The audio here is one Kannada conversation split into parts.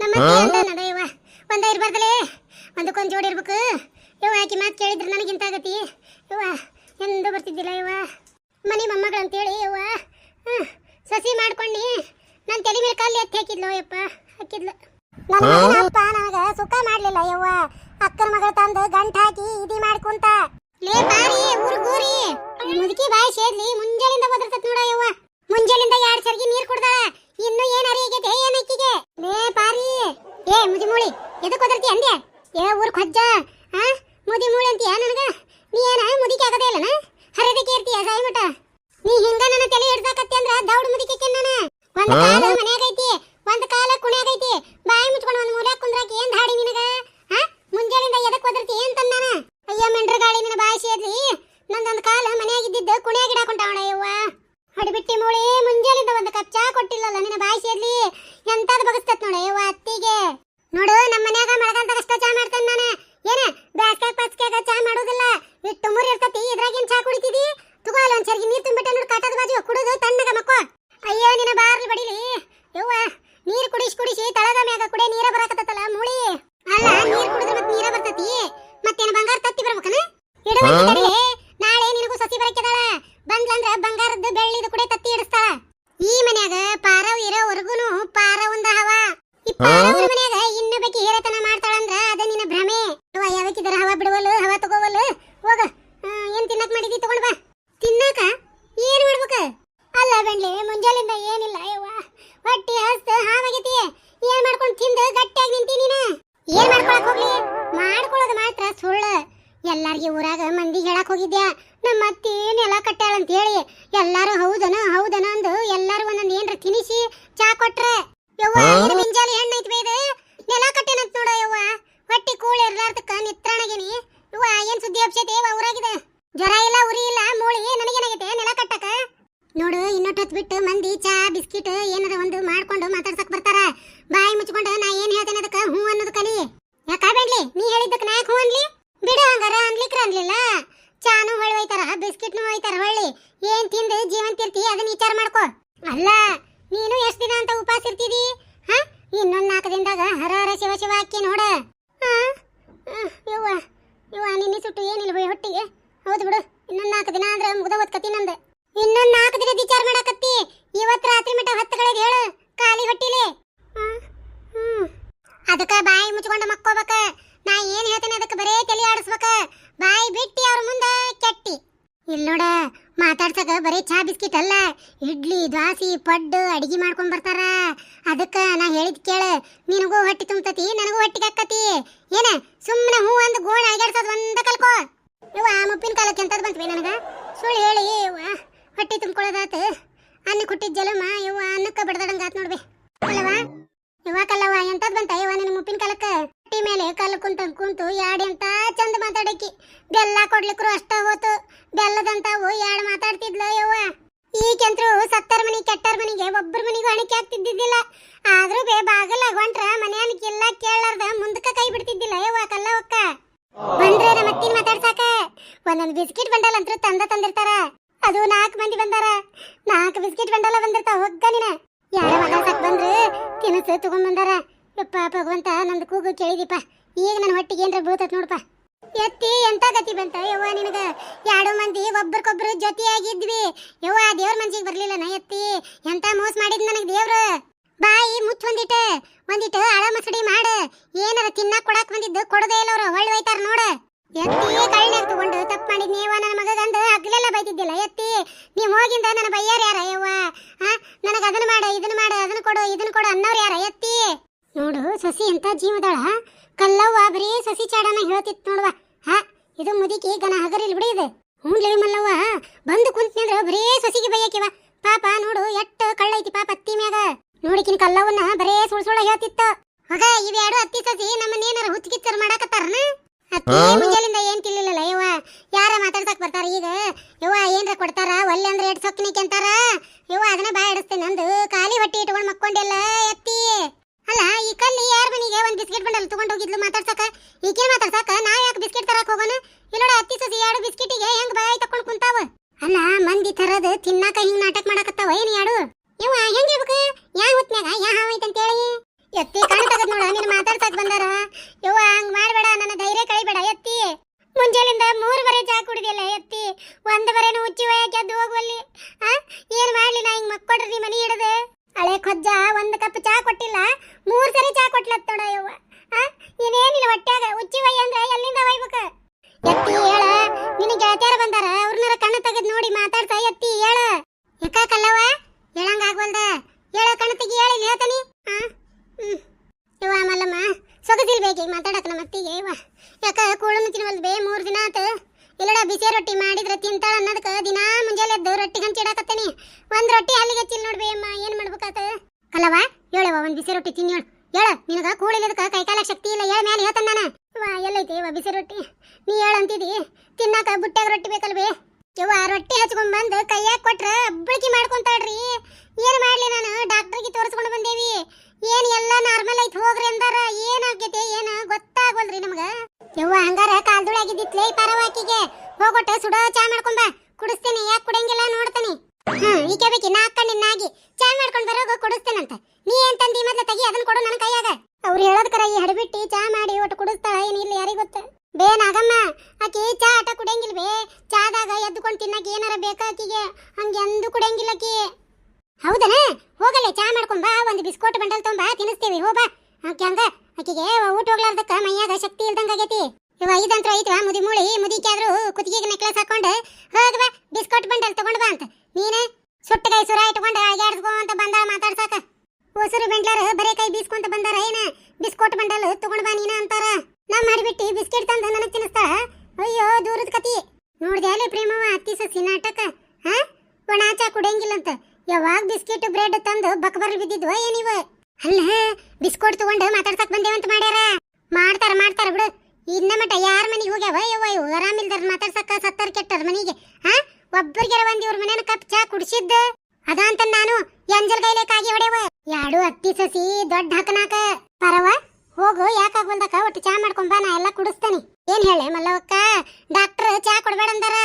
ನಮ್ಮ ಅತ್ತೆ ಅಂತ ನಡ ಇವ ಒಂದ ಇರ್ಬಾರ್ದಲೇ? ಒಂದಕ್ಕೊಂದು ಜೋಡಿ ಇರ್ಬೇಕು. ಇವ ಆಕಿ ಮಾತು ಕೇಳಿದ್ರೆ ನನಗಿಂತ ಆಗತಿ. ಇವ ಎಂದು ಬರ್ತಿದ್ದಿಲ್ಲ ಇವ ಮನೆ ಮೊಮ್ಮಗಳು ಅಂತೇಳಿ ಇವ ಹಾಂ ಸಸಿ ಮಾಡ್ಕೊಂಡು. ನನ್ನ ತಲೆ ಮೇಲೆ ಕಾಲು ಎತ್ತಿ ಹಾಕಿದ್ಲು ಯಪ್ಪ ಹಾಕಿದ್ಲು. ನನ್ನ ಅಪ್ಪ ನನಗೆ ಸುಖ ಮಾಡಲಿಲ್ಲ ಯವ್ವ. ಅಕ್ಕನ ಮಗಳ ತಂದು ಗಂಟ ಹಾಕಿ ಇದಿ ಮಾಡ್ಕೊಂತ. ಲೇ ಬಾರಿ ಊರ್ಗೂರಿ ಮುದುಕಿ ಬಾಯಿ ಸೇರ್ಲಿ ಮುಂಜಾನೆಯಿಂದ ಒದರ್ತತ್ ನೋಡ ಯವ್ವ ಮುಂಜಾಲಿಂದ ಎರಡ್ ಸರ್ಗಿ ನೀರ್ ಕುಡ್ದಾಳ ಇನ್ನು ಏನ್ ಅರಿಯಾಗೈತೆ ಏನ್ ಅಕ್ಕಿಗೆ ಲೇ ಪಾರಿ ಏ ಮುದಿ ಮೂಳಿ ಎದಕ್ ಒದರ್ತಿ ಅಂದೆ ಏ ಊರ್ ಕೊಜ್ಜ ಆ ಮುದಿ ಮೂಳಿ ಅಂತೀಯ ನನಗ ನೀ ಏನ ಮುದಿಕೆ ಆಗದೇ ಇಲ್ಲನ ಹರದಕ್ಕೆ ಇರ್ತೀಯ ಸಾಯಿ ಮಟ ನೀ ಹಿಂಗ ನನ್ನ ತಲೆ ಹಿಡ್ದಾಕತ್ತಿ ಅಂದ್ರ ದೌಡ್ ಮುದಿಕೆ ನಾನು ಒಂದ್ ಕಾಲ ಮನ್ಯಾಗ ಐತಿ ಒಂದ್ ಕಾಲ ಕುಣ್ಯಾಗ ಐತಿ ಬಾಯಿ ಮುಚ್ಕೊಂಡು ಒಂದ್ ಮೂಲ್ಯಾಗ ಕುಂದ್ರಾಕ ಏನ್ ಧಾಡಿ ನಿನಗ ಆ ಮುಂಜಾನಿಂದ ಎದಕ್ ಒದರ್ತಿ ಏನ್ ತನ್ನಾನ ಅಯ್ಯ ಮೆಂಡ್ರ ಗಾಳಿ ನಿನ್ನ ಬಾಯಿ ಸೇದ್ಲಿ ನಂದೊಂದ್ ಕಾಲ ಮನ್ಯಾಗ ಇದ್ದಿದ್ದ ಕುಣ್ಯಾಗ ಇಡಾಕೊಂಡವಣ ಯವ್ವ ಹಡಿಬಿಟ್ಟಿ ಮೂಳಿ ಮುಂಜಾನಿಂದ ಒಂದ್ ಕಪ್ ಚಾ ಕೊಟ್ಟಿಲ್ಲಲ್ಲ ನಿನ್ನ ಬಾಯಿ ಸೇದ್ಲಿ ಎಂತಾದ್ ಬಗಸ್ತತ್ ನೋಡ ಯವ್ವ ಅತ್ತಿಗೆ ನೋಡು ನಮ್ಮ ಮನ್ಯಾಗ ಮಳೆಗಾಲದಾಗ ಅಷ್ಟ ಚಾ ಮಾಡ್ತೇನೆ ನಾನು ಏನ ಬ್ಯಾಸ್ಗ್ಯಾಗ ಪಸ್ಗ್ಯಾಗ ಚಾ ಮಾಡೋದಿಲ್ಲ ಇಟ್ಟು ಮುರಿ ಇರ್ತತಿ ಇದ್ರಾಗೇನ್ ಚಾ ಕುಡಿತಿದಿ ತಗೋ ಅಲ್ಲಿ ಒಂದ್ ಚರ್ಗಿ ನೀರ್ ತುಂಬಿಟ್ಟೆ ನೋಡು ಕಾಟದ ಬಾಜು ಕುಡಿದು ತಣ್ಣಗ ಮಕ್ಕೋ ಅಯ್ಯೋ ನಿನ್ನ ಬಾರ್ಲಿ ಬಡಿಲಿ ಯವ್ವ ನೀರ್ ಕುಡಿಸಿ ಕುಡಿಸಿ ತಳದ ಮ್ಯಾಗ ಕುಡೆ ನೀರ ಬರಾಕತ್ತಲ್ಲ ಮೂಳಿ ಅಲ್ಲ ನೀರ್ ಕುಡಿದ್ರೆ ಮತ್ ನೀರ ಬರ್ತತಿ ಮತ್ತೇನ ಬಂಗಾರ ತತ್ತಿ ಬರ್ಬೇಕನ ಇಡುವಂತ ತಡಿಲೆ ನಾಳೆ ನಿನಗೂ ಸಸಿ ಬರಕ್ಕೆದಾಳ ಬಂಗಾರದ್ದು ಬೆಳ್ಳಿದು ಕುಡೆ ತತ್ತಿ ಇಡಿಸ್ತಾಳ ಈ ಮನ್ಯಾಗ ಪಾರವ್ ಇರೋವರೆಗೂನು ಪಾರವಂದ ಹವ. ಈ ಪಾರವ್ರ ಮನ್ಯಾಗ ಇನ್ನ ಬೇಕಿ ಹೇರತನ ಮಾಡ್ತಾಳಂದ್ರ ಅದ ನಿನ್ನ ಭ್ರಮೆ. ಯವ್ವ ಹವ ಹವಾ ಹವ ಹವಾ ತಗೋವಲು ಹೋಗ ಏನ್ ತಿನ್ನಕ್ ಮಾಡಿದಿ ತಗೊಂಡ್ ಬಾ. ತಿನ್ನಕ ಏನ್ ಮಾಡ್ಬೇಕ? ಅಲ್ಲ ಬೆಂಡ್ಲಿ ಮುಂಜಾಲಿಂದ ಏನಿಲ್ಲ ಯವ್ವ. ಹೊಟ್ಟಿ ಹಸ್ತ ಹಾವಾಗೈತಿ. ಏನ್ ಮಾಡ್ಕೊಂಡು ತಿಂದು ಗಟ್ಟಿಯಾಗಿ ನಿಂತಿ ಎಲ್ಲಾರ್ಗಿ ಊರಾಗ ಮಂದಿ ಹೇಳಕ್ ಹೋಗಿದ್ಯಾ? ನಮ್ಮ ಅತ್ತಿ ನೆಲ ಕಟ್ಟಾಳ ಅಂತ ಹೇಳಿ ಎಲ್ಲಾರು ಹೌದನ ಹೌದನ ಅಂದು ಎಲ್ಲಾರು ಒಂದೊಂದ್ ಏನ್ರ ತಿನಿಸಿ ಚಾ ಕೊಟ್ರೆ. ಯವ್ವ ಇದು ಮಿಂಜಾಲಿ ಹೆಣ್ಣೈತಿ ಬೇದ ನೆಲ ಕಟ್ಟೇನಂತ ನೋಡ ಯವ್ವ. ಹೊಟ್ಟಿ ಕೂಳ ಇರ್ಲಾರ್ದಕ್ಕ ನಿತ್ರಾಣಗಿನಿ. ಯವ್ವ ಏನ್ ಸುದ್ದಿ ಅಪ್ಸೈತಿ ಯವ್ವ ಊರಾಗಿದೆ? ಜ್ವರ ಇಲ್ಲ ಉರಿ ಇಲ್ಲ ಮೂಳಿ ನನಗೇನಾಗೈತೆ ನೆಲ ಕಟ್ಟಕ? ನೋಡು ಇನ್ನೊಟ್ಟು ಹೊತ್ತು ಬಿಟ್ಟು ಮಂದಿ ಚಾ ಬಿಸ್ಕಿಟ್ ಏನಾರ ಒಂದು ಮಾಡ್ಕೊಂಡು ಮಾತಾಡ್ಸಕ್ ಬರ್ತಾರ. ಬಾಯಿ ಮುಚ್ಕೊಂಡು ನಾ ಏನ್ ಹೇಳ್ತೇನೆ ಅದಕ್ಕ ಹೂ ಅನ್ನೋದು ಕಲಿ ಯಾಕ ಬೇಡ್ಲಿ ನೀ ಹೇಳಿದ್ದಕ್ಕೆ ನಾ ಯಾಕೆ ಹೂ ಅನ್ಲಿ ಬಿಡು ಹಂಗಾರ ಅನ್ಲಿಕ್ರ ಅನ್ಲಿಲ್ಲ ಚಾನು ಹೊಳ್ಳಿ ಒಯ್ತಾರ ಬಿಸ್ಕಿಟ್ನು ಒಯ್ತಾರ ಹೊಳ್ಳಿ ಏನ್ ತಿಂದು ಜೀವಂತಿರ್ತಿ ಅದನ್ನ ವಿಚಾರ ಮಾಡ್ಕೋ ಅಲ್ಲ ನೀನು ಎಷ್ಟ್ ದಿನ ಅಂತ ಉಪವಾಸ ಇರ್ತೀವಿ ಇನ್ನೊಂದ್ ನಾಲ್ಕು ದಿನದಾಗ ಹರ ಹರ ಶಿವ ಶಿವ ಹಾಕಿ ನೋಡ. ನಿನ್ನೆ ಸುಟ್ಟು ಏನಿಲ್ಲ ಹೊಟ್ಟಿಗೆ. ಹೌದು ಬಿಡು, ಇನ್ನೊಂದು ನಾಲ್ಕು ದಿನ ಅಂದ್ರೆ ಮುಗ್ದ ಓದ್ಕತಿ ನಂದು. ಇನ್ನೊಂದು ನಾಲ್ಕು ದಿನ ವಿಚಾರ ಮಾಡಕತ್ತಿ. ಇವತ್ತು ರಾತ್ರಿ ಮಟ ಕಡೆ ಹೇಳು, ಖಾಲಿ ಹೊಟ್ಟಿಲಿ. ಅದಕ್ಕ ಬಾಯಿ ಮುಚ್ಕೊಂಡು ಮಕ್ಕೋಬೇಕ. ನಾ ಏನ್ ಹೇಳ್ತೇನೆ ಅದಕ್ಕೆ ಬರೇ ತಲೆ ಆಡಿಸ್ಬೇಕ. ಬಾಯಿ ಬಿಟ್ಟಿ ಅವ್ರ ಮುಂದೆ ಕೆಟ್ಟಿ. ಇಲ್ಲ ನೋಡ ಮಾತಾಡ್ಸಕ ಬರೀ ಚಾ ಬಿಸ್ಕಿಟ್ ಅಲ್ಲ, ಇಡ್ಲಿ, ದ್ವಾಸಿ, ಪಡ್ಡು, ಅಡಿಗೆ ಮಾಡ್ಕೊಂಡ್ ಬರ್ತಾರ. ಅದಕ್ಕ ನಾ ಹೇಳಿದ್ ಕೇಳ, ನಿನಗೂ ಹೊಟ್ಟಿ ತುಂಬತತಿ, ನನಗೂ ಹೊಟ್ಟಿಗೆ ಹಾಕತಿ ಏನ ಸುಮ್ಮನೆ ಹೂ ಅಂದ್ ಗೋಣ ಅಗಾಡ್ಸೋದ್ ಒಂದ ಕಲ್ಕೋ. ಇವ ಮುಪ್ಪಿನ ಕಾಲಕ್ಕೆ ಎಂತದ್ ಬಂತ್ವಿ ನನಗ? ಸುಳ್ಳು ಹೇಳಿ ಇವ ಹೊಟ್ಟಿ ತುಂಬ್ಕೊಳ್ಳೋದಾತ ಅನ್ನ ಕೊಟ್ಟಿದ್ ಜಲಮ ಇವ ಅನ್ನಕ್ಕ ಆತ್ ನೋಡ್ಬೆ ಅಲ್ಲವಾ ಇವಾಕಲ್ಲವ ಎಂತದ್ ಬಂತ? ಇವ ನಿನ್ನ ಮುಪ್ಪಿನ ಕಾಲಕ್ಕ? ಹೊಟ್ಟಿ ಮೇಲೆ ಕಲ್ಲು ಕುಂತ ಕುಂತು, ಯಾಡಿ ಅಂತ ಚಂದ ಮಾತಾಡಕಿ. ಬೆಲ್ಲ ಕೊಡ್ಲಿಕ್ರು ಅಷ್ಟ ಹೋತು. ಬೆಲ್ಲದಂತಾವು ಯಾಡ್ ಮಾತಾಡ್ತಿದ್ಲ ಯವ್ವ ಈಗಂತ್ರು ಸತ್ತರ ಮನಿ ಕೆಟ್ಟರ ಮನಿಗೆ ಒಬ್ಬರ ಮನಿಗೂ ಅಣಿಕೆ ಆಗ್ತಿದ್ದಿದ್ದಿಲ್ಲ ಆದ್ರೂ ಬೇ ಬಾಗಲ ಹೊಂಟ್ರ ಮನೆಯನ್ಕಿಲ್ಲ ಕೇಳಾರ್ದ ಮುಂದಕ್ಕ ಕೈ ಬಿಡ್ತಿದ್ದಿಲ್ಲ ಯವ್ವ ಕಲ್ಲವಕ್ಕ ಬಂದ್ರೆ ನಮ್ಮ ಅತ್ತಿನ ಮಾತಾಡ್ಸಾಕ ಒಂದೊಂದು ಬಿಸ್ಕಿಟ್ ಬಂಡಲ್ ಅಂತ ತಂದ ತಂದಿರ್ತಾರ. ಅದು ನಾಲ್ಕು ಮಂದಿ ಬಂದಾರ. ನಾಲ್ಕು ಬಿಸ್ಕಿಟ್ ಬಂಡಲ ಬಂದಿರ್ತಾವ, ಹೊಗ್ಗ ನೀನ. ಯಾರ ಮಾತಾಡ್ಸಕ್ ಬಂದ್ರು ತಿನಸು ತಗೊಂಡ್ ಬಂದಾರ. ಯಪ್ಪ, ಭಗವಂತ, ನಂದು ಕೂಗು ಕೇಳಿದಿಪ್ಪ ಈಗ ನನ್ನ ಹೊಟ್ಟಿಗೆ ಏನ್ರ ಬೀಳ್ತತ್ ನೋಡಪ್ಪ. ಎತ್ತಿ, ಎಂತ ಗತಿ ಬಂತ? ಯವ್ವ, ನಿನಗ ಎರಡು ಮಂದಿ ಒಬ್ರಿಗೊಬ್ರು ಜೊತೆಯಾಗಿದ್ವಿ. ಯವ್ವ, ದೇವ್ರ ಮನ್ಸಿಗೆ ಬರ್ಲಿಲ್ಲ ನಾ ಎತ್ತಿ, ಎಂತ ಮೋಸ ಮಾಡಿದ್ ನನಗ್ ದೇವ್ರು? ಬಾಯಿ ಮುಚ್ಚ ಒಂದಿಟ ಒಂದಿಟ್ಟು ಅಳ ಮಸಡಿ ಮಾಡು. ಏನಾರ ತಿನ್ನಕ್ ಕೊಡಾಕ್ ಬಂದಿದ್ದು ಕೊಡದೇ ಇಲ್ಲ ಅವ್ರು. ಹೊಳ್ಳಿ ಹೋಯ್ತಾರ ನೋಡ. ಎತ್ತಿ ಕಳ್ಳ್ಯಾಗ ತಗೊಂಡು ತಪ್ಪು ಮಾಡಿದ್ ನೀವ ನನ್ನ ಮಗಗಂದು ಹಗ್ಲೆಲ್ಲ ಬೈತಿದ್ದಿಲ್ಲ ಎತ್ತಿ. ನೀವು ಹೋಗಿಂದ ನನ್ನ ಬೈಯಾರ ಯಾರ ಯವ್ವ? ಹಾ ನನಗ ಅದನ್ನ ಮಾಡು ಇದನ್ನ ಮಾಡು ಅದನ್ನ ಕೊಡು ಇದನ್ನ ಕೊಡು ಅನ್ನೋರು ಯಾರ? ಎತ್ತಿ. ನೋಡು ಸಸಿ ಎಂತ ಜೀವದಾಳ ಕಲ್ಲವ್ವ ಬರೀ ಸಸಿ ಚಾಡನ ಹೇಳ್ತಿತ್ತು ನೋಡುವ. ಹಾ ಇದು ಮುದುಕಿ ಗನ ಹಗರಿಲ್ ಬಿಡಿ ಇದು. ಹ್ಞೂ ಮಲ್ಲವ್ವ ಬಂದು ಕುಂತ್ನಂದ್ರ ಬರೀ ಸಸಿಗೆ ಬೈಯಕಿವ ಪಾಪ ನೋಡು ಎಟ್ಟ ಕಳ್ಳೈತಿ ಪಾಪ ಅತ್ತಿ ಮ್ಯಾಗ. ನೋಡಿಕಿನ ಕಲ್ಲವನ್ನ ಬರೇ ಸುಳ್ಸುಳ ಹೇಳ್ತಿತ್ತ. ಇವೆರಡು ಇವ್ಯಾಡು ಅತ್ತಿ ಸಸಿ ನಮ್ಮನ್ನೇನಾರ ಹುಚ್ಚಿಕಿಚ್ಚರ್ ಮಾಡಾಕತ್ತಾರನ? ಅತ್ತಿ ಮುಂಜಾಲಿಂದ ಏನ್ ತಿಳ್ಲಿಲ್ಲಲ್ಲ ಯವ್ವ? ಯಾರ ಮಾತಾಡ್ಸಕ್ ಬರ್ತಾರ ಈಗ? ಯವ್ವ ಏನ್ರ ಕೊಡ್ತಾರ? ಒಲ್ಲೆ ಅಂದ್ರೆ ಎಡ್ ಸೊಕ್ಕಿನಿಕೆ ಅಂತಾರ? ಯವ್ವ ಅದನ್ನ ಬಾಯ್ ಆಡಿಸ್ತೇನೆ ನಂದು. ಖಾಲಿ ಹೊಟ್ಟಿ ಇಟ್ಕೊಂಡ್ ಮಕ್ಕೊಂಡೆಲ್ಲ ಎತ್ತಿ. ಅಲ್ಲ ಈ ಕಲ್ಲಿ ಯಾರ ಮನಿಗೆ ಒಂದ್ ಬಿಸ್ಕೆಟ್ ಬಂಡಲ್ ತಗೊಂಡ್ ಹೋಗಿದ್ಲು ಮಾತಾಡ್ಸಕ? ಈಕೆ ಮಾತಾಡ್ಸಕ? ನಾವ್ ಯಾಕೆ ಬಿಸ್ಕೆಟ್ ತರಕ್ ಹೋಗೋಣ? ಇಲ್ಲೋಡ ಅತ್ತಿ ಸಸಿ ಎರಡು ಬಿಸ್ಕೆಟಿಗೆ ಹೆಂಗ್ ಬಾಯಿ ತಕೊಂಡ್ ಕುಂತಾವ? ಅಲ್ಲ ಮಂದಿ ತರದ್ ತಿನ್ನಾಕ ಹಿಂಗ್ ನಾಟಕ ಮಾಡಕತ್ತಾವ ಏನ್ ಯಾಡು? ಯವ್ವ ಹೆಂಗಿರ್ಬೇಕು ಯಾವ ಹೊತ್ನ್ಯಾಗ ಯಾ ಹಾವೈತ್ ಅಂತ ಹೇಳಿ ಎತ್ತಿ ಕಣ್ ತಗದ್ ನೋಡ ನೀನ್ ಮಾತಾಡ್ಸಕ್ ಬಂದಾರ. ಯವ್ವ ಹಂಗ್ ಮಾಡ್ಬೇಡ ನನ್ನ ಧೈರ್ಯ ಕಳಿಬೇಡ ಎತ್ತಿ ಮುಂಜಾನಿಂದ ಮೂರು ಬರೆ ಚಾ ಕುಡಿದಿಲ್ಲ ಎತ್ತಿ. ಒಂದ್ ಬರೆನು ಉಚ್ಚಿ ಒಯ್ಯಾಕ ಎದ್ದು ಹೋಗುವಲ್ಲಿ. ಆ? ಏನ್ ಮಾಡ್ಲಿ ನಾ ಹಿಂಗ್ ಮಕ್ಕೊಡ್ರಿ ನೀ ಮನಿ ಹಿಡದ? ಹಳೆ ಕೊಜ್ಜ ಒಂದ್ ಕಪ್ ಚಾ ಕೊಟ್ಟಿಲ್ಲ. ಮೂರ್ ಸರಿ ಚಾ ಕೊಟ್ಲತ್ತೋಡ ಯವ್ವ. ಆ? ಇನ್ನೇನಿಲ್ಲ ಹೊಟ್ಯಾಗ. ಉಚ್ಚಿ ಒಯ್ಯ ಅಂದ್ರೆ ಎಲ್ಲಿಂದ ಒಯ್ಬೇಕ? ಎತ್ತಿ ಹೇಳ. ನಿನ್ನ ಗೆಳತಿಯರ ಬಂದಾರ. ಅವ್ರನ್ನಾರ ಕಣ್ಣು ತೆಗೆದ್ ನೋಡಿ ಮಾತಾಡ್ತಾ ಎತ್ತಿ ಹೇಳ. ಯಾಕ ಕಲ್ಲವ ಹೇಳಂಗ ಆಗ್ವಲ್ದ ಹೇಳ ಕಣ್ಣು ತೆಗಿ ಹೇಳಿ ಹೇಳ್ತಾನಿ ಆ ಹ್ಮ್ ಇವ ಮಲ್ಲಮ್ಮ ಸೊಗದಿಲ್ ಬೇಕಿ ಮಾತಾಡಕ ನಮ್ಮ ಅತ್ತಿಗೆ ಇವ ಯಾಕ ಕೂಳನ್ನು ತಿನ್ವಲ್ದ ಬೇ ಮೂರ್ ದಿನ ಆತ ಇಲ್ಲಡ ಬಿಸಿ ರೊಟ್ಟಿ ಮಾಡಿದ್ರೆ ತಿಂತಾಳ ಅನ್ನೋದಕ್ಕ ದಿನಾ ರೊಟ್ಟಿ ಹಂಚಿಡಾಕತ್ತೇನಿ ಒಂದ್ ರೊಟ್ಟಿ ಅಲ್ಲಿಗೆ ಚಿಲ್ ನೋಡ್ಬಿ ಅಮ್ಮ ಏನ್ ಮಾಡ್ಬೇಕಾತ? ಕಲ್ಲವ ಹೇಳವ ಒಂದ್ ಬಿಸಿ ರೊಟ್ಟಿ ತಿನ್ನಿ ಹೇಳು. ಹೇಳ, ನಿನಗ ಕೂಳಿಲ್ಲದಕ್ಕ ಕೈಕಾಲ ಶಕ್ತಿ ಇಲ್ಲ, ಹೇಳ ಮೇಲೆ ಹೇಳ್ತಾನ ನಾನು. ವಾ, ಎಲ್ಲೈತಿ, ವಾ, ಬಿಸಿ ರೊಟ್ಟಿ. ನೀ ಹೇಳಂತಿದಿ ತಿನ್ನಾಕ ಬುಟ್ಟ್ಯಾಗ ರೊಟ್ಟಿ ಬೇಕಲ್ವೇ? ಯವ್ವ, ರೊಟ್ಟಿ ಹಚ್ಕೊಂಡ್ ಬಂದು ಕೈಯಾಗ ಕೊಟ್ರ ಅಬ್ಬಳಿಕೆ ಮಾಡ್ಕೊಂತಾಳ್ರಿ. ಏನ್ ಮಾಡ್ಲಿ ನಾನು? ಡಾಕ್ಟರ್ಗೆ ತೋರಿಸ್ಕೊಂಡು ಬಂದೇವಿ. ಏನ್ ಎಲ್ಲ ನಾರ್ಮಲ್ ಐತಿ ಹೋಗ್ರಿ ಅಂದಾರ. ಏನಾಗೈತೆ ಏನ ಗೊತ್ತಾಗವಲ್ರಿ ನಮಗ? ಯವ್ವ, ಹಂಗಾರ ಕಾಲ್ದುಳಾಗಿದ್ದಿತ್ಲೇ ಪರವಾಕಿಗೆ. ಹೋಗೊಟ್ಟ ಸುಡೋ ಚಾ ಮಾಡ್ಕೊಂಬ ಕುಡಿಸ್ತೇನೆ, ಯಾಕೆ ಕುಡಂಗಿಲ್ಲ ನೋಡ್ತಾನೆ. ಹ್ಮ್, ಈ ಬೇಕಿ ನಾ ಅಕ್ಕ ನಿನ್ನಾಗಿ ಚಾ ಮಾಡ್ಕೊಂಡು ಬರೋಗ ಕುಡಿಸ್ತೇನಂತ. ನೀ ಏನ್ ತಂದಿ, ಮೊದ್ಲ ತೆಗಿ ಅದನ್ನ ಕೊಡು ನನ್ನ ಕೈಯಾಗ. ಅವ್ರು ಹೇಳೋದ್ಕರ ಈ ಹಡಬಿಟ್ಟಿ ಚಾ ಮಾಡಿ ಒಟ್ಟು ಕುಡಿಸ್ತಾಳ ಏನ್ ಇಲ್ಲ ಯಾರಿಗ್ ಗೊತ್ತ? ಬೇ, ನಾಗಮ್ಮ, ಆಕಿ ಚಾ ಆಟ ಕುಡಿಯಂಗಿಲ್ಲ ಬೇ. ಚಾದಾಗ ಎದ್ದುಕೊಂಡು ತಿನ್ನಕ್ಕೆ ಏನಾರ ಬೇಕಾ ಆಕಿಗೆ? ಹಂಗೆ ಎಂದು ಕುಡಿಯಂಗಿಲ್ಲ ಆಕಿ. ಹೌದನ? ಹೋಗಲೆ ಚಾ ಮಾಡ್ಕೊಂಡ್ ಬಾ, ಒಂದು ಬಿಸ್ಕೋಟ್ ಬಂಡಲ್ ತೊಂಬಾ ತಿನ್ನಿಸ್ತೀವಿ ಹೋಬಾ ಆಕೆ ಹಂಗ, ಆಕಿಗೆ ಊಟ ಹೋಗ್ಲಾರ್ದಕ್ಕ ಮೈಯಾಗ ಶಕ್ತಿ ಇಲ್ದಂಗ ಆಗೈತಿ. ಇವ ಇದಂತ್ರ ಐತವ? ಮುದಿ ಮೂಳಿ ಮುದಿಕ್ಕಾದ್ರೂ ಕುತ್ತಿಗೆಗೆ ನೆಕ್ಲೆಸ್ ಹಾಕೊಂಡು ಹೋಗ ಬಾ ಬಿಸ್ಕಟ್ ಬಂಡಲ್ ತಗೊಂಡು ಬಾ ಅಂತ. ನೀನೆ ಸುಟ್ಟಗೈ ಸುರ ಇಟ್ಕೊಂಡು ಅಂತ ಬಂದ ಮಾತಾಡ್ಸಾಕ. ಹೊಸರು ಬೆಂಡ್ಲಾರ ಬರೇ ಕೈ ಬೀಸ್ಕೊಂತ ಬಂದಾರ ಏನ? ಬಿಸ್ಕೊಟ್ ಬಂಡಲ್ ತಗೊಂಡು ಬಾ ನೀನ ಅಂತಾರ. ನಾ ಮಾಡಿಬಿಟ್ಟು ಬಿಸ್ಕೆಟ್ ತಂದ ನನಗೆ ತಿನ್ನಿಸ್ತಾಳ? ಅಯ್ಯೋ, ದೂರದ ಕತಿ. ನೋಡ್ದೆ ಅಲ್ಲಿ ಪ್ರೇಮವ ಅತ್ತಿ ಸಸಿ ನಾಟಕ. ಹಾ ಒಣ ಕುಡಿಯಂಗಿಲ್ಲ ಅಂತ. ಯಾವಾಗ ಬಿಸ್ಕೆಟ್ ಬ್ರೆಡ್ ತಂದು ಬಕ್ಬರ್ ಬಿದ್ದಿದ್ವ ಏನಿವ. ಅಲ್ಲ, ಬಿಸ್ಕೊಟ್ ತಗೊಂಡು ಮಾತಾಡ್ಸಕ್ ಬಂದೇವಂತ ಮಾಡ್ಯಾರ? ಮಾಡ್ತಾರ ಮಾಡ್ತಾರ ಬಿಡು. ಇನ್ನ ಮಟ ಯಾರ ಮನೆಗೆ ಹೋಗ್ಯಾವ? ಯವ್ವ ಇವು ಆರಾಮಿಲ್ದಾರ ಮಾತಾಡ್ಸಕ್ಕ, ಸತ್ತಾರ ಕೆಟ್ಟಾರ ಮನೆಗೆ. ಹಾ ಒಬ್ಬರಿಗೆರ ಒಂದ್ ಇವ್ರ ಮನೇನ ಕಪ್ ಚಾ ಕುಡಿಸಿದ್ದ? ಅದಂತ ನಾನು ಎಂಜಲ್ ಕೈಲೆ ಕಾಗಿ ಹೊಡೆವ ಯಾಡು ಅತ್ತಿ ಸಸಿ ದೊಡ್ಡ ಹಾಕನಾಕ? ಪರವ, ಹೋಗು ಬಂದಕ? ಒಟ್ಟು ಚಾ ಮಾಡ್ಕೊಂಡ್ ಬಾ, ನಾ ಎಲ್ಲ ಕುಡಿಸ್ತೇನೆ. ಏನ್ ಹೇಳೆ ಮಲ್ಲವಕ್ಕ? ಡಾಕ್ಟರ್ ಚಾ ಕೊಡ್ಬೇಡ ಅಂದಾರ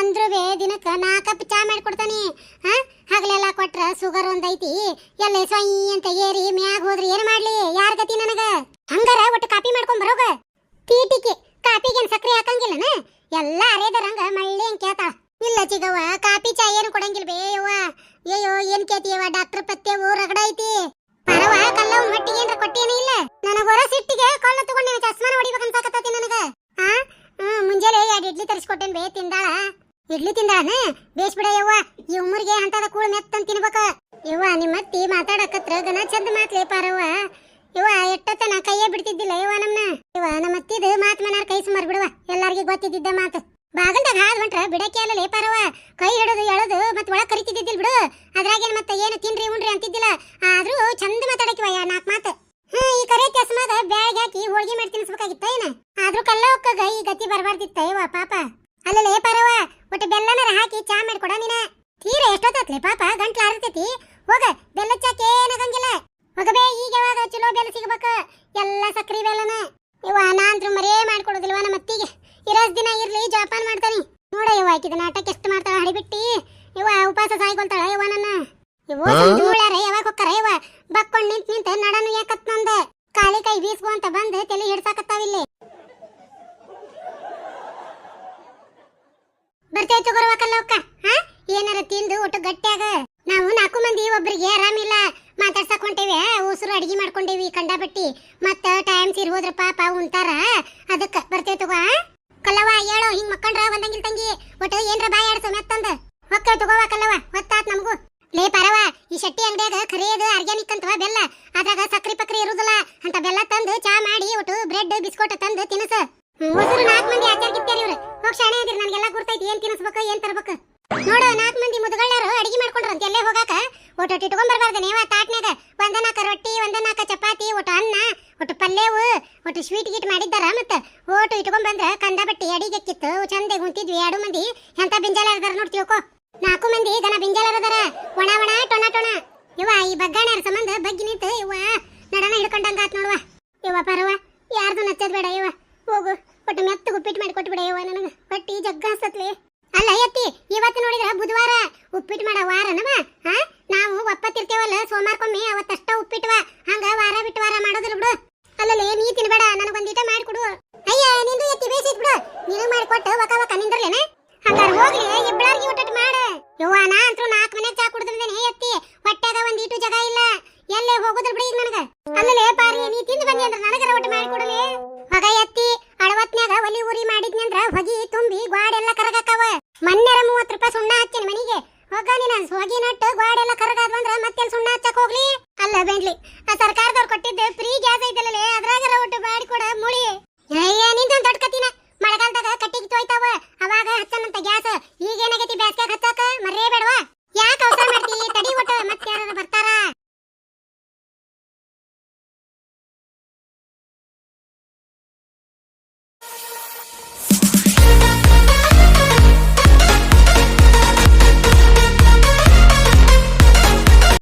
ಅಂದ್ರು ದಿನಕ್ಕ ನಾ ಕಪ್ ಚಾ ಮಾಡ್ಕೊಡ್ತಾನಿ. ಹಾ ಹಗಲೆಲ್ಲ ಕೊಟ್ರ ಶುಗರ್ ಒಂದೈತಿ. ಎಲ್ಲ ಸೊಯ್ ಅಂತ ಏರಿ ಮ್ಯಾಗ ಹೋದ್ರಿ ಏನ್ ಮಾಡ್ಲಿ? ಯಾರ್ ಗತಿ ನನಗ? ಹಂಗಾರ ಒಟ್ಟು ಕಾಪಿ ಮಾಡ್ಕೊಂಡ್ ಬರೋಗ? ತೀಟಿಗೆ ಕಾಪಿಗೇನ್ ಸಕ್ಕರೆ ಹಾಕಂಗಿಲ್ಲನ? ಎಲ್ಲ ಅರೇದರಂಗ ಮಳ್ಳಿ ಅಂತ ಕೇಳ್ತಾಳ. ಇಲ್ಲ ಚಿಗವ್ವ, ಕಾಪಿ ಚಾ ಏನು ಕೊಡಂಗಿಲ್ಲ ಬೇ ಯವ್ವ. ಅಯ್ಯೋ ಏನ್ ಕೇಳ್ತೀಯವ್ವ? ಡಾಕ್ಟರ್ ಪತ್ತೆವು ರಗಡ ಐತಿ. ಪರವ, ಕಲ್ಲ ಹೊಟ್ಟಿಗೆ ಏನ್ರ ಕೊಟ್ಟೇನೇ ಇಲ್ಲ? ನನಗ ಹೊರ ಸಿಟ್ಟಿಗೆ ಕಳ್ಳ ತಗೊಂಡು ಚಸ್ಮಾನ ಹೊಡಿಬೇಕಂತಾಕತ್ತತಿ ನನಗ. ಆ? ಹ್ಮ್, ಮುಂಜಾನೆ ಎರಡು ಇಡ್ಲಿ ತರಿಸ್ಕೊಟ್ಟೇನ್ ಬೇ, ತಿಂದಾಳ. ಇಡ್ಲಿ ತಿಂದಾಳನ? ಬೇಸ್ ಬಿಡ ಯವ್ವ. ಈ ಉಮರ್ಗೆ ಅಂತದ ಕೂಳ್ ಮೆತ್ತಂತ ತಿನ್ಬೇಕ. ಯವ್ವ ನಿಮ್ಮ ಅತ್ತಿ ಮಾತಾಡಕತ್ರ ಗನ ಚಂದ ಮಾತ್ಲೇ ಪಾರವ್ವ. ಯವ್ವ ಎಷ್ಟೊತ್ತ ನಾ ಕೈಯೇ ಬಿಡ್ತಿದ್ದಿಲ್ಲ, ಇವ ನಮ್ನ. ಇವ ನಮ್ಮ ಅತ್ತಿದ ಮಾತ್ ಮನಾರ್ ಕೈ ಸುಮಾರು ಬಿಡುವ. ಎಲ್ಲಾರ್ಗಿ ಗೊತ್ತಿದ್ದಿದ್ದ ಮಾತು. ಬಾಗಲ್ದಾಗ ಹಾದ್ ಹೊಂಟ್ರ, ಬಿಡಕ್ಕೆ ಅಲ್ಲ ಪರವ. ಕೈ ಹಿಡೋದು ಎಳದು ಮತ್ ಒಳಗ್ ಕರಿತಿದ್ದಿದ್ದಿಲ್ ಬಿಡು. ಅದ್ರಾಗೇನ್ ಮತ್ತೆ ಏನು ತಿನ್ರಿ ಉಣ್ರಿ ಅಂತಿದ್ದಿಲ್ಲ. ಆದ್ರೂ ಚಂದ ಮಾತಾಡಕಿವ ನಾಲ್ಕು ಮಾತು. ಹ್ಮ್, ಈ ಕರೆ ಕೆಸ್ಮಾದ ಬ್ಯಾಗ್ ಹಾಕಿ ಹೋಳ್ಗೆ ಮಾಡಿ ತಿನ್ಸ್ಬೇಕಾಗಿತ್ತ ಏನ? ಆದ್ರೂ ಕಲ್ಲ ಒಕ್ಕಗ ಈ ಗತಿ ಬರಬಾರ್ದಿತ್ತ, ಇವ ಪಾಪ. ಅಲ್ಲಲೇ ಪರವ, ಒಟ್ಟು ಬೆಲ್ಲನರ ಹಾಕಿ ಚಾ ಮಾಡ್ಕೊಡ ನೀನ. ತೀರ ಎಷ್ಟೊತ್ತತ್ಲೆ ಪಾಪ, ಗಂಟ್ಲ ಆರ್ತೈತಿ. ಹೋಗ ಬೆಲ್ಲ ಚಾಕ್ ಏನಾಗಂಗಿಲ್ಲ ಹೋಗಬೇ ಈಗ ಯಾವಾಗ ಚಲೋ ಬೆಲ್ಲ ಸಿಗ್ಬೇಕ ಎಲ್ಲ ಸಕ್ರಿ ಬೆಲ್ಲನ ಇವ ಮರೇ ಮಾಡ್ಕೊಡೋದಿಲ್ವ ನಮ್ಮ ಅತ್ತಿಗೆ? ಇರೋ ದಿನ ಇರ್ಲಿ ಜೋಪಾನ ಮಾಡ್ತಾನಿ. ನೋಡ ಇವ ಆಕಿದ ನಾಟಕ ಎಷ್ಟು ಮಾಡ್ತಾಳ ಹಡಿಬಿಟ್ಟಿ. ಇವ ಉಪವಾಸ ಸಾಯ್ಕೊಂತಾಳ ಇವ ನನ್ನ? ಇವ ಯಾವಾಗ ಹೊಕ್ಕಾರ ಇವ ಬಕ್ಕೊಂಡ್ ನಿಂತ್ ನಿಂತ ನಡನು ಯಾಕತ್ ನಂದ? ಕಾಲಿ ಕೈ ಬೀಸ್ಕೊಂತ ಬಂದ್ ತಲೆ ಹಿಡ್ಸಾಕತ್ತಾವಿಲ್ಲಿ ಬರ್ತೇವೆ ತಗೋರ್ಬೇಕಲ್ಲ ಅಕ್ಕ ಹಾ? ಏನಾರ ತಿಂದು ಒಟ್ಟು ಗಟ್ಟಿಯಾಗ ನಾವು ನಾಲ್ಕು ಮಂದಿ ಒಬ್ರಿಗೆ ಆರಾಮಿಲ್ಲ. ಹೊಂಟೇವೆ ಉಸಿರು ಅಡಿಗೆ ಮಾಡ್ಕೊಂಡೇವಿ ಕಂಡಬಟ್ಟಿ ಮತ್ತ ಟೈಮ್ ಸೀರ್ ಹೋದ್ರ ಪಾಪ ಉಂತಾರ. ಅದಕ್ಕ ಬರ್ತೇವೆ ತಗೋ ಕಲ್ಲವ ಕಲ್ಲವ್ವ, ಹೇಳೋ, ಹಿಂಗ್ ಮಕ್ಕಂಡ್ರ ಒಂದಂಗಿಲ್ ತಂಗಿ. ಒಟ್ಟು ಏನ್ರ ಬಾಯ್ ಆಡ್ಸೋ ಮೆತ್ತಂದ ಹೊಕ್ಕ ತಗೋವ ಕಲ್ಲವ್ವ, ಹೊತ್ತಾತ್ ನಮಗೂ. ಲೇ ಪರವ ಈ ಶೆಟ್ಟಿ ಅಂಗಡಿಯಾಗ ಖರೀದ ಆರ್ಗ್ಯಾನಿಕ್ ಅಂತವ ಬೆಲ್ಲ. ಅದ್ರಾಗ ಸಕ್ರಿ ಪಕ್ರಿ ಇರುದಿಲ್ಲ. ಅಂತ ಬೆಲ್ಲ ತಂದು ಚಾ ಮಾಡಿ, ಒಟ್ಟು ಬ್ರೆಡ್ ಬಿಸ್ಕೊಟ್ ತಂದು ತಿನ್ಸ ಹೊಸರು ನಾಲ್ಕು ಮಂದಿ ಆಚಾರ ಗಿತ್ತಾರ ಇವ್ರು ಹೋಗ್ ಶಾಣೆ ಅದಿರಿ ನನಗೆಲ್ಲ ಗುರ್ತೈತಿ ಏನ್ ತಿನ್ಸ್ಬೇಕು ಏನ್ ತರ್ಬೇಕು ನೋಡು ನಾಲ್ಕು ಮಂದಿ ಮುದುಗಳರು ಅಡಿಗೆ ಮಾಡ್ಕೊಂಡ್ರಂತ ಎಲ್ಲೇ ಹೋಗಾಕ ಒಟ್ಟು ಇಟ್ಕೊಂಡ್ ಬರ್ಬಾರ್ದು ನೀವ ತಾಟ್ನ್ಯಾಗ ಒಂದ ನಾಲ್ಕ ರೊಟ್ಟಿ ಒಂದ ನಾಲ್ಕ ಚಪಾತಿ ಒಟ್ಟು ಅನ್ನ ಒಟ್ಟು ಪಲ್ಯವು ಒಟ್ಟು ಸ್ವೀಟ್ ಗೀಟ್ ಮಾಡಿದ್ದಾರ ಮತ್ತ? ಓಟು ಇಟ್ಕೊಂಡ್ ಬಂದ್ರ ಕಂದ ಬಟ್ಟಿ ಅಡಿಗೆ ಕಿತ್ತು ಚಂದೆ ಗುಂತಿದ್ವಿ ಎರಡು ಮಂದಿ. ಎಂತ ಬಿಂಜಾಲ ಅದಾರ ನೋಡಿ ತಿಳ್ಕೊ. ನಾಲ್ಕು ಮಂದಿ, ದನ ಬಿಂಜಾಲ ಅದಾರ. ಒಣ ಒಣ, ಟೊಣ ಟೊಣ. ಇವ ಈ ಬಗ್ಗಾಣ್ಯಾರ ಸಂಬಂಧ ಬಗ್ಗಿ ನಿಂತು ಇವ ನಡನ ಹಿಡ್ಕೊಂಡಂಗ ಆತ್ ನೋಡುವ. ಇವ ಪರವ, ಯಾರ್ದು ನಚ್ಚದ್ ಬೇಡ ಇವ ಹೋಗು, ಒಟ್ಟು ಮೆತ್ತ ಉಪ್ಪಿಟ್ಟು ಮಾಡಿ ಕೊಟ್ಬಿಡ ಇವ ನನಗ. ಹೊಟ್ಟಿ ಜಗ್ಗ ಹಸತ್ಲಿ ಅಲ್ಲ ಎತ್ತಿ ಇವತ್ತು ನೋಡಿದ್ರ ಬುಧವಾರ ಉಪ್ಪಿಟ್ಟು ಮಾಡ ವಾರನವ? ಹಾ ನಾವು ಒಪ್ಪತ್ತಿರ್ತೇವಲ್ಲ ಸೋಮವಾರಕ್ಕೊಮ್ಮೆ ಅವತ್ತಷ್ಟ ಉಪ್ಪಿಟ್ವಾ. ಹಂಗ ವಾರ ಬಿಟ್ಟು ವಾರ ಮಾಡೋದಿಲ್ಲ ಬಿಡು. ಅಲ್ಲಲ್ಲಿ ನೀ ತಿನ್ಬೇಡ ನನಗೊಂದಿಟ ಮಾಡ್ಕೊಡು ಅಯ್ಯ, ನಿಂದು ಎತ್ತಿ ಬೇಸಿದ್ ಬಿಡು. ನಿನಗ್ ಮಾಡಿಕೊಟ್ಟು ವಕ ವಕ ನಿಂದ್ರಲೇನ ಹಂಗಾರ ಹೋಗ್ಲಿ ಇಬ್ಬಳಾರ್ಗಿ ಊಟಟ್ ಮಾಡ. ಯವ್ವ, ನಾ ಅಂತೂ ನಾಲ್ಕು ಮನೆ ಚಾ ಕುಡಿದ್ರದೇನೆ, ಎತ್ತಿ. ಹೊಟ್ಯಾಗ ಒಂದ್ ಇಟು ಜಾಗ ಇಲ್ಲ. ಎಲ್ಲೇ ಹೋಗೋದ್ರ ಬಿಡಿ ಈಗ ನನಗ. ಅಲ್ಲಲೇ ಪಾರಿ ನೀ ತಿಂದು ಬಂದಿ ಅಂದ್ರ ನನಗರ ಊಟ ಮಾಡಿಕೊಡಲಿ